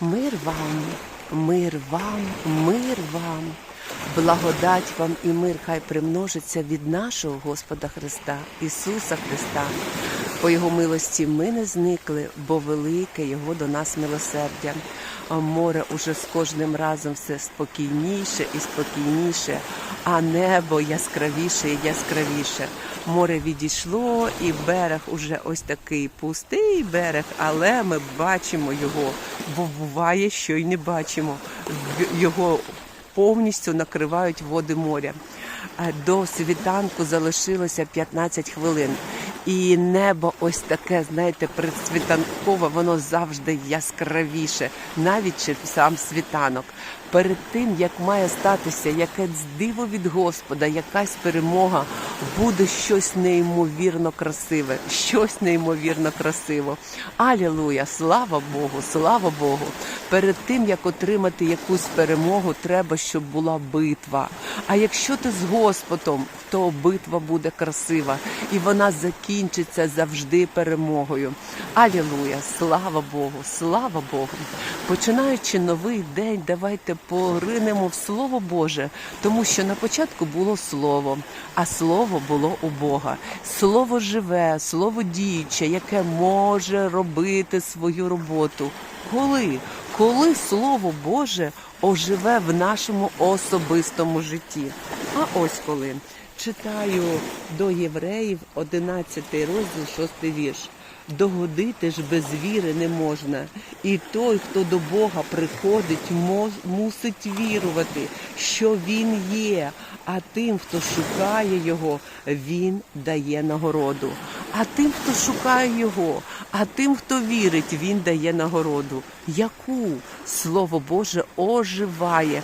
Мир вам, мир вам, мир вам, благодать вам і мир хай примножиться від нашого Господа Христа, Ісуса Христа. По Його милості ми не зникли, бо велике Його до нас милосердя. Море уже з кожним разом все спокійніше і спокійніше, а небо яскравіше і яскравіше. Море відійшло, і берег уже ось такий пустий берег, але ми бачимо його, бо буває, що й не бачимо. Його повністю накривають води моря. Е, До світанку залишилося 15 хвилин. І небо ось таке, знаєте, предсвітанкове, воно завжди яскравіше, навіть чи сам світанок. Перед тим, як має статися якесь диво від Господа, якась перемога, буде щось неймовірно красиве, щось неймовірно красиво. Алілуя! Слава Богу, слава Богу! Перед тим як отримати якусь перемогу, треба, щоб була битва. А якщо ти з Господом, то битва буде красива і вона закінчиться завжди перемогою. Алілуя! Слава Богу! Слава Богу! Починаючи новий день, давайте поринемо в Слово Боже, тому що на початку було Слово, а Слово було у Бога. Слово живе, слово діюче, яке може робити свою роботу. Коли? Коли Слово Боже оживе в нашому особистому житті. А ось коли читаю до євреїв 11 розділ, 6 вірш. Догодити ж без віри не можна, і той, хто до Бога приходить, мусить вірувати, що Він є, а тим, хто шукає Його, Він дає нагороду. А тим, хто шукає Його, а тим, хто вірить, Він дає нагороду. Яку Слово Боже оживає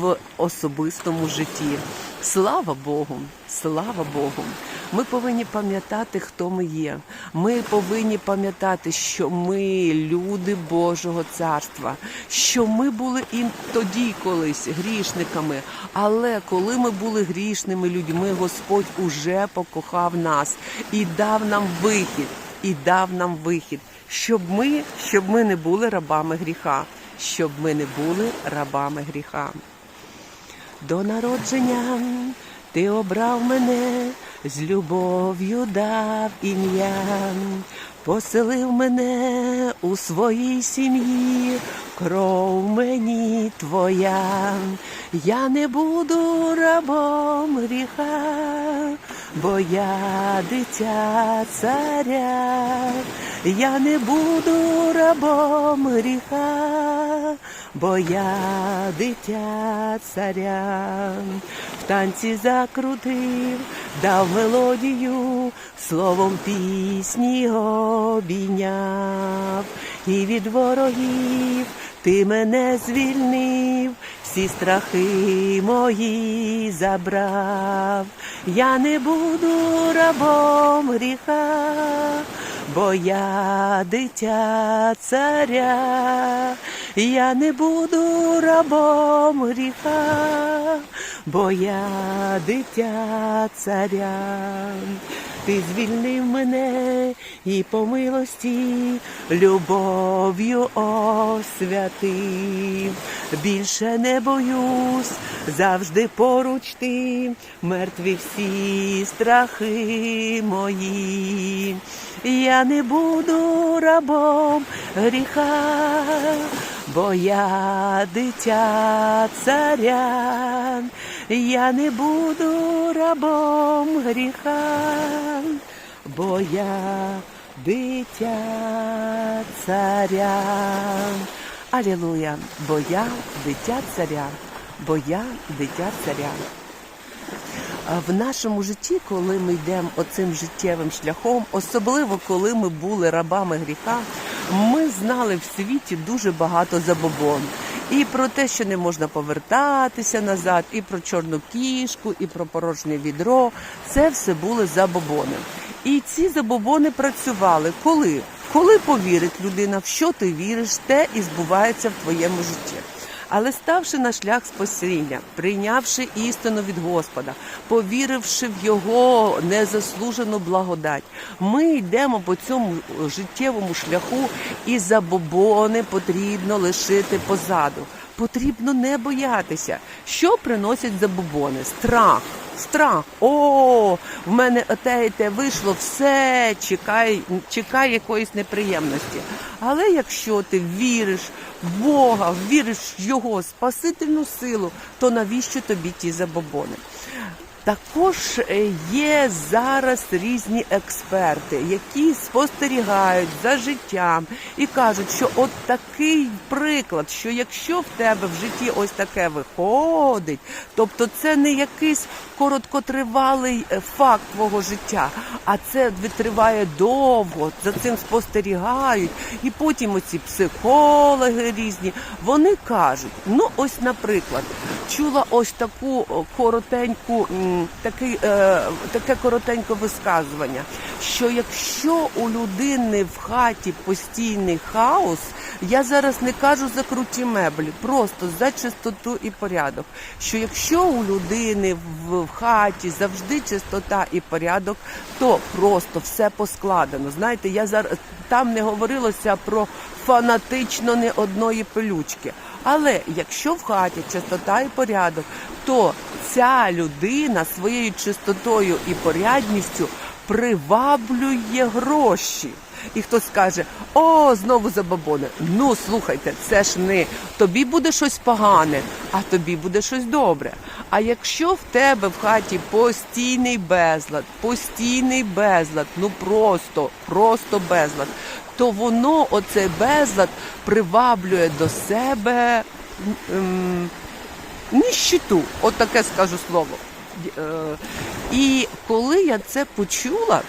в особистому житті. Слава Богу! Слава Богу! Ми повинні пам'ятати, хто ми є. Ми повинні пам'ятати, що ми люди Божого царства, що ми були і тоді колись грішниками. Але коли ми були грішними людьми, Господь уже покохав нас і дав нам вихід, і дав нам вихід, щоб ми, щоб ми не були рабами гріха, щоб ми не були рабами гріха. До народження. Ти обрав мене, з любов'ю дав ім'я, поселив мене у своїй сім'ї, кров мені твоя, я не буду рабом гріха, бо я дитя царя, я не буду рабом гріха, бо я дитя царя, в танці закрутив, дав мелодію, словом пісні обійняв, і від ворогів ти мене звільнив, всі страхи мої забрав. Я не буду рабом гріха, бо я дитя царя, я не буду рабом гріха, бо я дитя царя. Ти звільнив мене і по милості любов'ю освятив. Більше не боюсь, завжди поруч ти, мертві всі страхи мої. Я не буду рабом гріха, бо я дитя царя, я не буду рабом гріха, бо я дитя царя. Алілуя, бо я дитя царя, бо я дитя царя. В нашому житті, коли ми йдемо оцим життєвим шляхом, особливо коли ми були рабами гріха, ми знали в світі дуже багато забобон. І про те, що не можна повертатися назад, і про чорну кішку, і про порожнє відро. Це все були забобони. І ці забобони працювали коли? Коли повірить людина, в що ти віриш, те і збувається в твоєму житті. Але ставши на шлях спасіння, прийнявши істину від Господа, повіривши в Його незаслужену благодать, ми йдемо по цьому життєвому шляху, і забобони потрібно лишити позаду. Потрібно не боятися. Що приносять забобони? Страх. Страх. О, в мене оте і те вийшло, все, чекай, чекай якоїсь неприємності. Але якщо ти віриш в Бога, віриш в Його спасительну силу, то навіщо тобі ті забобони? Також е, є зараз різні експерти, які спостерігають за життям і кажуть, що от такий приклад, що якщо в тебе в житті ось таке виходить, тобто це не якийсь короткотривалий е, факт твого життя, а це триває довго, за цим спостерігають, і потім оці психологи різні, вони кажуть, ну ось, наприклад, чула ось таку коротеньку, такий, е, таке коротеньке висказування, що якщо у людини в хаті постійний хаос, я зараз не кажу за круті меблі, просто за чистоту і порядок. Що якщо у людини в, хаті завжди чистота і порядок, то просто все поскладено. Знаєте, я зараз там не говорилося про фанатично не одної пилючки. Але якщо в хаті чистота і порядок, то ця людина своєю чистотою і порядністю приваблює гроші. І хтось скаже: о, знову забабони. Ну слухайте, це ж не тобі буде щось погане, а тобі буде щось добре. А якщо в тебе в хаті постійний безлад, постійний безлад, ну просто, просто безлад, то воно, оцей безлад, приваблює до себе. ем, Ніщиту, от таке скажу слово. Е, І коли я це почула,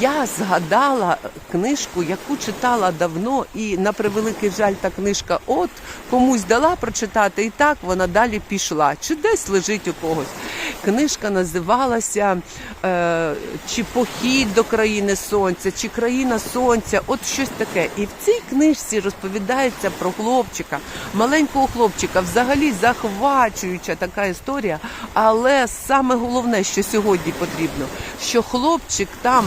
я згадала книжку, яку читала давно, і на превеликий жаль, та книжка от комусь дала прочитати, і так вона далі пішла. Чи десь лежить у когось. Книжка називалася е, Чи похід до країни сонця, чи країна сонця, от щось таке. І в цій книжці розповідається про хлопчика, маленького хлопчика, взагалі захвачуюча така історія. Але саме головне, що сьогодні потрібно, що хлопчик там.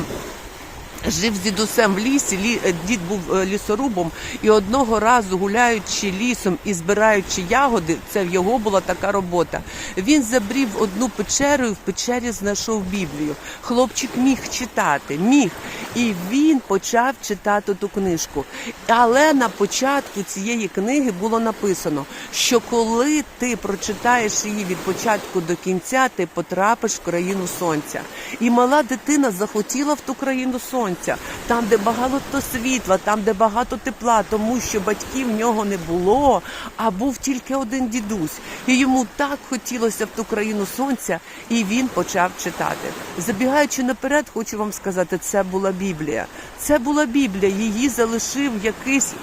Жив з дідусем в лісі, лі, е, дід був е, лісорубом, і одного разу гуляючи лісом і збираючи ягоди, це в його була така робота. Він забрів одну печеру і в печері знайшов Біблію. Хлопчик міг читати, міг. І він почав читати ту книжку. Але на початку цієї книги було написано, що коли ти прочитаєш її від початку до кінця, ти потрапиш в країну сонця. І мала дитина захотіла в ту країну сонця, там, де багато світла, там, де багато тепла, тому що батьків в нього не було, а був тільки один дідусь. І йому так хотілося в ту країну сонця, і він почав читати. Забігаючи наперед, хочу вам сказати, це була Біблія. Це була Біблія. Її залишив якийсь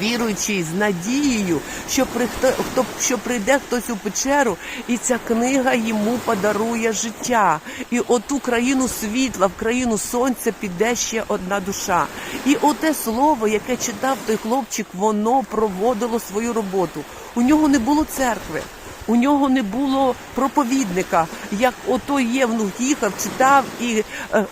віруючий з надією, що при хто, хто що прийде хтось у печеру, і ця книга йому подарує життя. І оту країну світла, в країну сонця піде ще одна душа. І оте слово, яке читав той хлопчик, воно проводило свою роботу. У нього не було церкви. У нього не було проповідника, як ото Євнух їхав, читав, і е,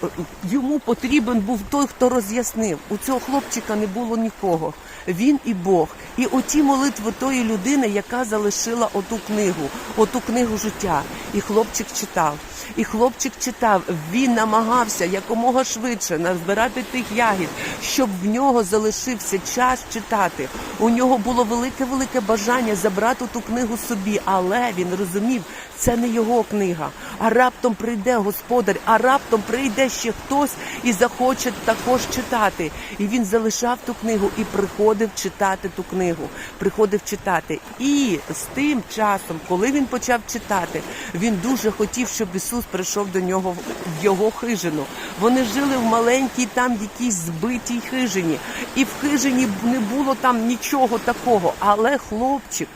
йому потрібен був той, хто роз'яснив. У цього хлопчика не було нікого. Він і Бог. І оті молитви тої людини, яка залишила оту книгу, оту книгу життя. І хлопчик читав. І хлопчик читав, він намагався якомога швидше назбирати тих ягід, щоб в нього залишився час читати. У нього було велике-велике бажання забрати ту книгу собі, але він розумів, це не його книга. А раптом прийде господар, а раптом прийде ще хтось і захоче також читати. І він залишав ту книгу і приходив читати ту книгу. Приходив читати. І з тим часом, коли він почав читати, він дуже хотів, щоб Ісус прийшов до нього в його хижину. Вони жили в маленькій там якійсь збитій хижині, і в хижині не було там нічого такого. Але хлопчик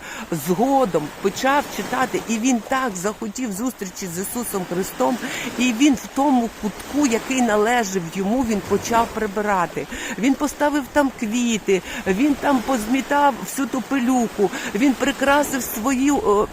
згодом почав читати, і він так захотів зустрічі з Ісусом Христом, і він в тому кутку, який належав йому, він почав прибирати. Він поставив там квіти, він там позмітав всю ту пилюку, він прикрасив свою. о,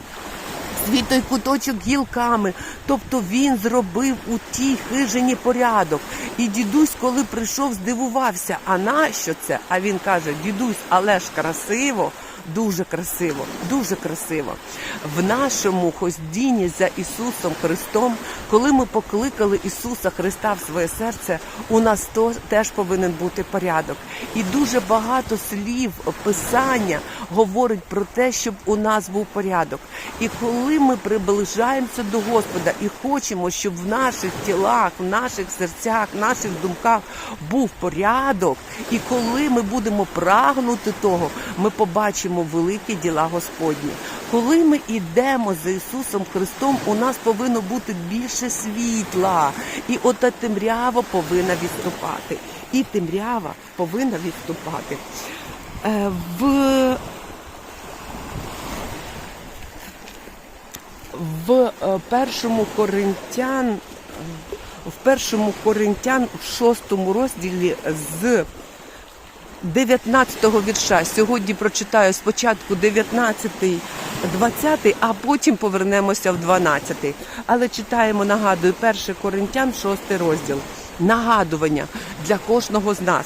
свій той куточок гілками. Тобто він зробив у тій хижині порядок. І дідусь, коли прийшов, здивувався. А нащо це? А він каже: дідусь, але ж красиво. Дуже красиво, дуже красиво. В нашому ходінні за Ісусом Христом, коли ми покликали Ісуса Христа в своє серце, у нас то теж повинен бути порядок. І дуже багато слів Писання говорить про те, щоб у нас був порядок. І коли ми приближаємося до Господа і хочемо, щоб в наших тілах, в наших серцях, в наших думках був порядок, і коли ми будемо прагнути того, ми побачимо великі діла Господні. Коли ми йдемо за Ісусом Христом, у нас повинно бути більше світла, і ота темрява повинна відступати. І темрява повинна відступати. Е, В в е, першому Коринтян, в першому Коринтян в шостому розділі з 19-го вірша. Сьогодні прочитаю спочатку 19-й, 20-й, а потім повернемося в 12-й. Але читаємо, нагадую, 1 Коринтян, 6 розділ. Нагадування для кожного з нас.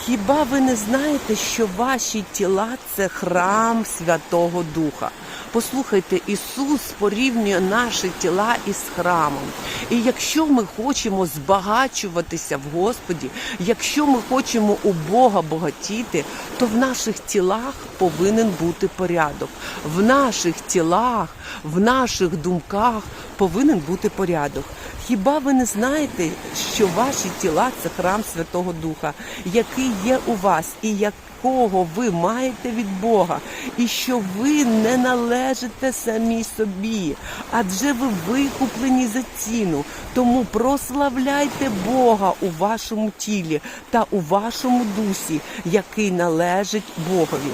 Хіба ви не знаєте, що ваші тіла це храм Святого Духа? Послухайте, Ісус порівнює наші тіла із храмом. І якщо ми хочемо збагачуватися в Господі, якщо ми хочемо у Бога багатіти, то в наших тілах повинен бути порядок. В наших тілах, в наших думках повинен бути порядок. Хіба ви не знаєте, що ваші тіла це храм Святого Духа, який є у вас і якого ви маєте від Бога, і що ви не належите самі собі, адже ви викуплені за ціну. Тому прославляйте Бога у вашому тілі та у вашому дусі, який належить Богові.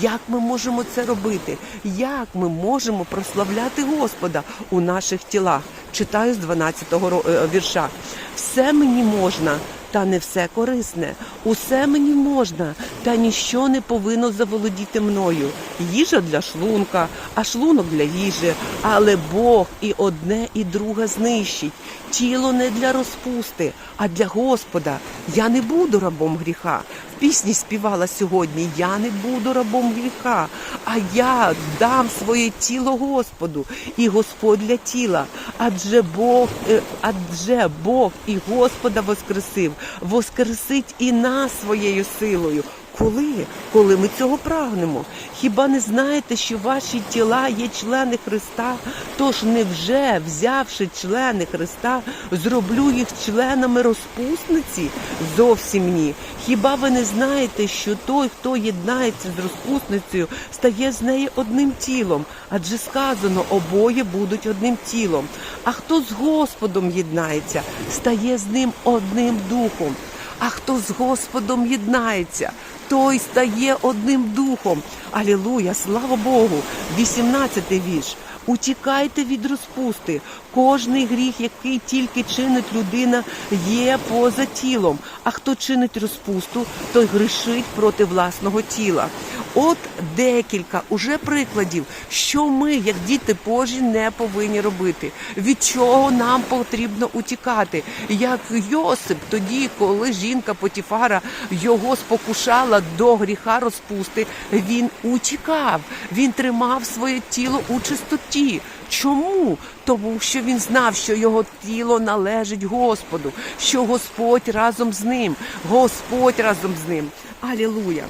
Як ми можемо це робити? Як ми можемо прославляти Господа у наших тілах? Читаю з 12-го е, вірша. Все мені можна, та не все корисне. Усе мені можна, та ніщо не повинно заволодіти мною. Їжа для шлунка, а шлунок для їжі. Але Бог і одне, і друге знищить. Тіло не для розпусти, а для Господа. Я не буду рабом гріха. В пісні співала сьогодні: Я не буду рабом гріха, а я дам своє тіло Господу, і Господь для тіла. Адже Бог, е, адже Бог і Господа воскресив, воскресить і нас своєю силою. Коли? Коли ми цього прагнемо? Хіба не знаєте, що ваші тіла є члени Христа? Тож невже, взявши члени Христа, зроблю їх членами розпусниці? Зовсім ні. Хіба ви не знаєте, що той, хто єднається з розпусницею, стає з нею одним тілом? Адже сказано, обоє будуть одним тілом. А хто з Господом єднається, стає з ним одним духом. А хто з Господом єднається, той стає одним духом. Алілуя, слава Богу! 18-й вірш. Утікайте від розпусти. Кожний гріх, який тільки чинить людина, є поза тілом. А хто чинить розпусту, той грішить проти власного тіла. От декілька уже прикладів, що ми, як діти Божі, не повинні робити. Від чого нам потрібно утікати? Як Йосип, тоді, коли жінка Потіфара його спокушала до гріха розпусти, він утікав, він тримав своє тіло у чистоті. Чому? Тому що він знав, що його тіло належить Господу, що Господь разом з ним, Господь разом з ним. Алілуя!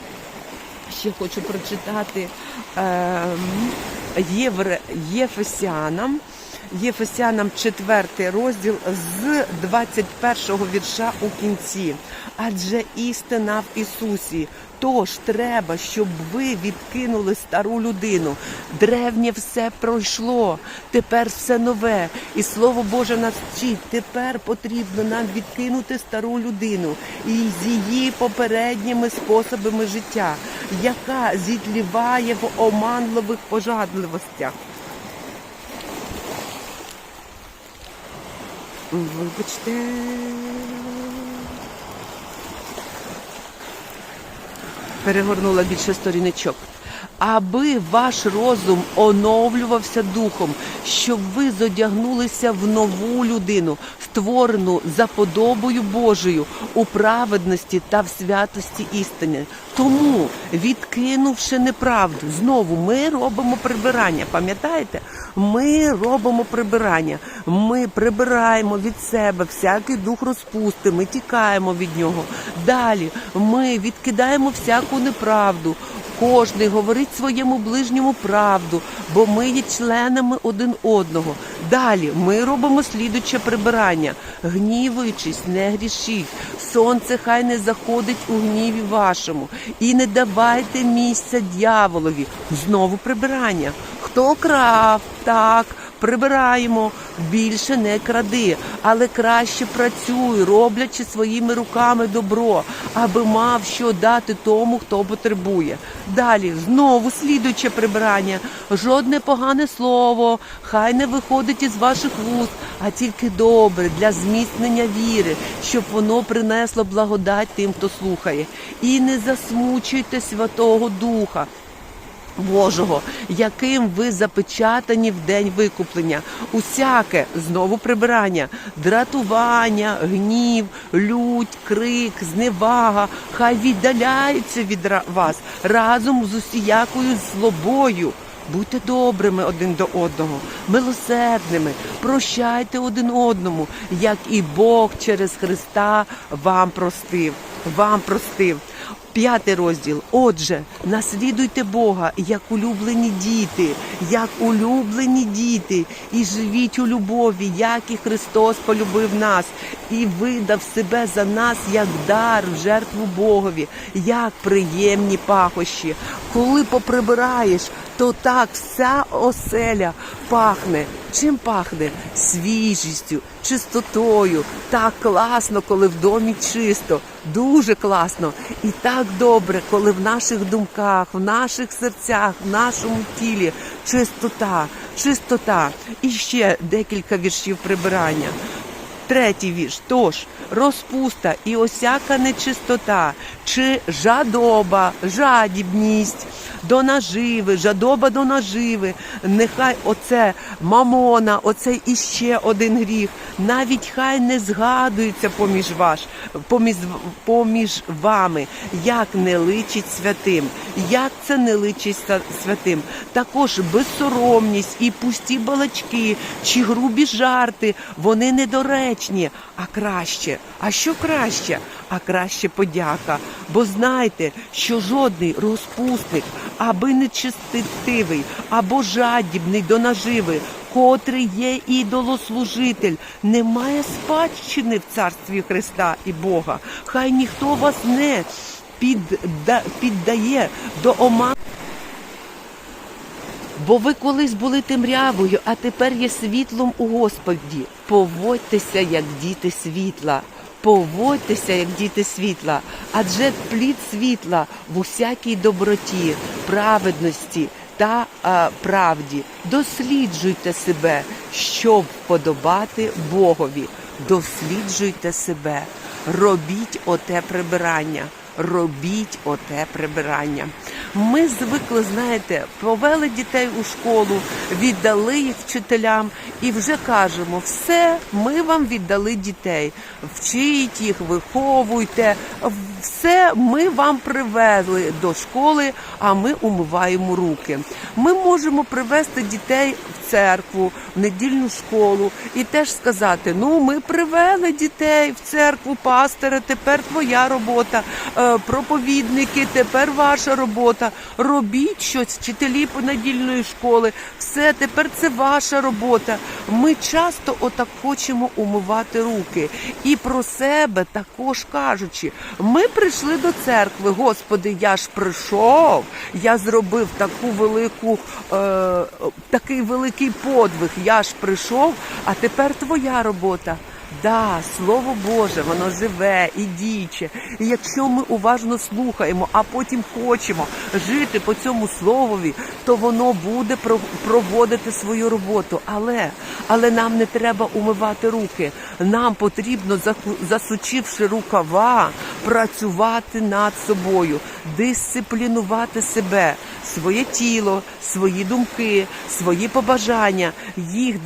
Ще хочу прочитати е, Єфесянам, Єфесянам 4 розділ з 21 вірша у кінці. Адже істина в Ісусі. Тож треба, щоб ви відкинули стару людину. Древнє все пройшло, тепер все нове. І слово Боже нас вчить. Тепер потрібно нам відкинути стару людину і з її попередніми способами життя, яка зітліває в оманливих пожадливостях. Вибачте. перегорнула більше сторіночок. Аби ваш розум оновлювався духом, щоб ви зодягнулися в нову людину, створену за подобою Божою у праведності та в святості істини. Тому, відкинувши неправду, знову ми робимо прибирання. Пам'ятаєте? Ми робимо прибирання. Ми прибираємо від себе всякий дух розпусти, ми тікаємо від нього. Далі ми відкидаємо всяку неправду. Кожний говорить своєму ближньому правду, бо ми є членами один одного. Далі ми робимо слідуче прибирання, гнівуючись, не грішіть. Сонце хай не заходить у гніві вашому, і не давайте місця дьяволові. Знову прибирання. Хто крав? Так. Прибираємо, більше не кради, але краще працюй, роблячи своїми руками добро, аби мав що дати тому, хто потребує. Далі знову слідуюче прибирання. Жодне погане слово, хай не виходить із ваших вуст, а тільки добре для зміцнення віри, щоб воно принесло благодать тим, хто слухає. І не засмучуйте Святого Духа. Божого, яким ви запечатані в день викуплення, усяке знову прибирання, дратування, гнів, лють, крик, зневага, хай віддаляються від вас разом з усіякою злобою. Будьте добрими один до одного, милосердними, прощайте один одному, як і Бог через Христа вам простив. Вам простив. П'ятий розділ. Отже, наслідуйте Бога як улюблені діти, як улюблені діти, і живіть у любові, як і Христос полюбив нас, і видав себе за нас як дар в жертву Богові, як приємні пахощі. Коли поприбираєш, то так вся оселя пахне. Чим пахне? Свіжістю, чистотою. Так класно, коли в домі чисто. Дуже класно. І так добре, коли в наших думках, в наших серцях, в нашому тілі чистота, чистота. І ще декілька віршів прибирання. Третій вірш. Тож розпуста і осяка нечистота, чи жадоба, жадібність до наживи, жадоба до наживи. Нехай оце мамона, оце іще один гріх. Навіть хай не згадується поміж ваш, поміж, поміж вами, як не личить святим, як це не личить святим. Також безсоромність і пусті балачки чи грубі жарти, вони недоречні, а краще. А що краще? А краще подяка. Бо знайте, що жодний розпусник, аби нечистивий, або жадібний до наживи, котрий є ідолослужитель, не має спадщини в царстві Христа і Бога. Хай ніхто вас не підда, піддає до оману. Бо ви колись були темрявою, а тепер є світлом у Господі. Поводьтеся, як діти світла. Поводьтеся, як діти світла, адже плід світла в усякій доброті, праведності та а, правді. Досліджуйте себе, щоб вподобати Богові. Досліджуйте себе, робіть оте прибирання. Робіть оте прибирання. Ми звикли, знаєте, повели дітей у школу, віддали їх вчителям і вже кажемо, все, ми вам віддали дітей. Вчіть їх, виховуйте, все ми вам привезли до школи, а ми умиваємо руки. Ми можемо привезти дітей в церкву, в недільну школу і теж сказати: ну, ми привели дітей в церкву, пастора, тепер твоя робота, е, проповідники, тепер ваша робота. Робіть щось, вчителі понедільної школи, все, тепер це ваша робота. Ми часто отак хочемо умивати руки. І про себе також кажучи, ми прийшли до церкви. Господи, я ж прийшов, я зробив таку велику, е, такий великий подвиг. Я ж прийшов, а тепер твоя робота. Да, слово Боже, воно живе і діюче. І якщо ми уважно слухаємо, а потім хочемо жити по цьому словові, то воно буде про- проводити свою роботу. Але, але нам не треба умивати руки. Нам потрібно, засучивши рукава, працювати над собою, дисциплінувати себе, своє тіло, свої думки, свої побажання, їх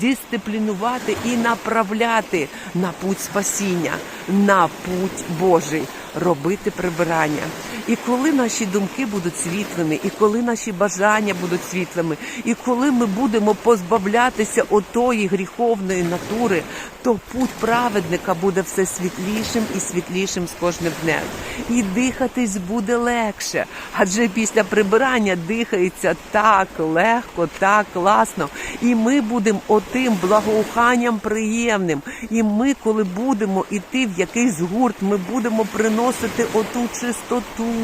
дисциплінувати і направляти на путь спасіння, на путь Божий, робити прибирання. І коли наші думки будуть світлими, і коли наші бажання будуть світлими, і коли ми будемо позбавлятися отої гріховної натури, то путь праведника буде все світлішим і світлішим з кожним днем. І дихатись буде легше, адже після прибирання дихається так легко, так класно. І ми будемо отим благоуханням приємним. І ми, коли будемо іти в якийсь гурт, ми будемо приносити оту чистоту,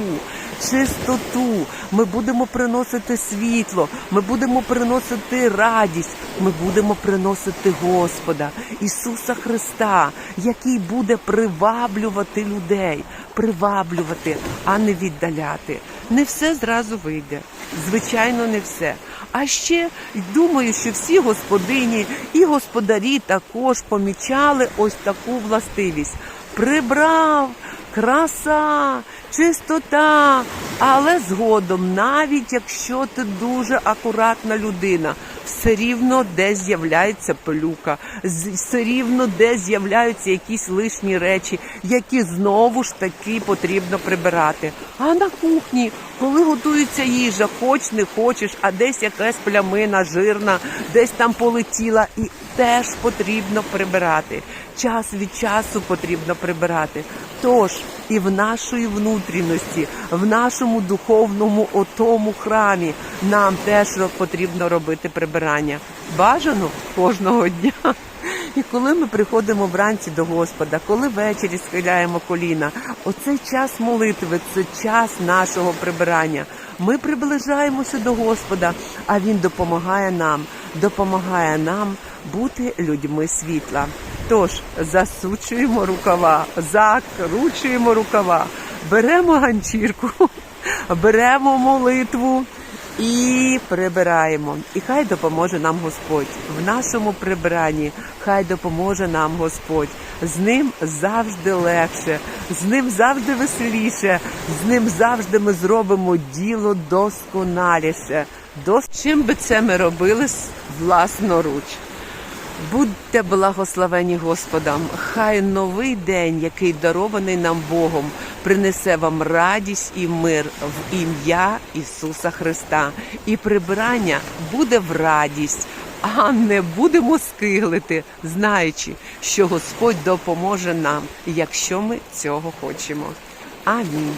чистоту. Ми будемо приносити світло, ми будемо приносити радість, ми будемо приносити Господа Ісуса Христа, який буде приваблювати людей, приваблювати, а не віддаляти. Не все зразу вийде. Звичайно, не все. А ще думаю, що всі господині і господарі також помічали ось таку властивість. Прибрав краса, чистота, але згодом, навіть якщо ти дуже акуратна людина, все рівно десь з'являється пилюка, все рівно десь з'являються якісь лишні речі, які знову ж таки потрібно прибирати. А на кухні, коли готується їжа, хоч не хочеш, а десь якась плямина жирна, десь там полетіла, і теж потрібно прибирати. Час від часу потрібно прибирати. Тож і в нашої внутрішності, в нашому духовному отому храмі нам теж потрібно робити прибирання. Бажано кожного дня. І коли ми приходимо вранці до Господа, коли ввечері схиляємо коліна, оцей час молитви це час нашого прибирання. Ми приближаємося до Господа, а Він допомагає нам, допомагає нам бути людьми світла. Тож засучуємо рукава, закручуємо рукава, беремо ганчірку, беремо молитву. І прибираємо. І хай допоможе нам Господь в нашому прибиранні. Хай допоможе нам Господь. З ним завжди легше, з ним завжди веселіше, з ним завжди ми зробимо діло досконаліше. Дос... Чим би це ми робили власноруч? Будьте благословені Господом. Хай новий день, який дарований нам Богом, принесе вам радість і мир в ім'я Ісуса Христа. І прибирання буде в радість, а не будемо скиглити, знаючи, що Господь допоможе нам, якщо ми цього хочемо. Амінь.